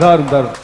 Dar dar.